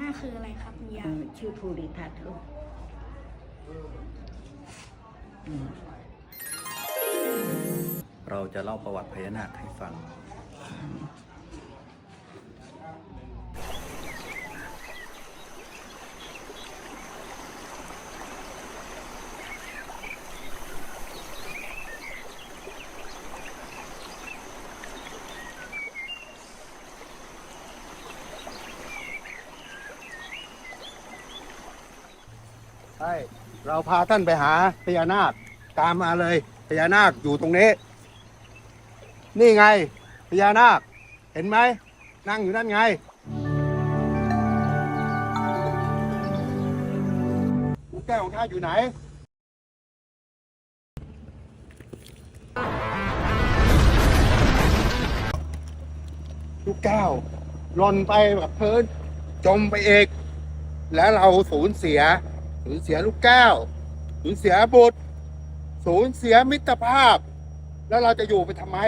นาคคืออะไรครับคุณยาเออชื่อภูริทัศน์ลูกอืมเราจะเล่าประวัติพญานาคให้ฟัง ใช่เราพาท่านไปหาพญานาคตามมาเลยพญานาคอยู่ตรงนี้ นี่ไงพญานาค เห็นไหมนั่งอยู่นั่นไง ลูกแก้วของข้าอยู่ไหน ลูกแก้วหล่นไปกับเพื้นจมไปเอง แล้วเราสูญเสีย สูญเสียลูกแก้ว สูญเสียบุตร สูญเสียมิตรภาพ แล้วเราจะอยู่ไปทำไม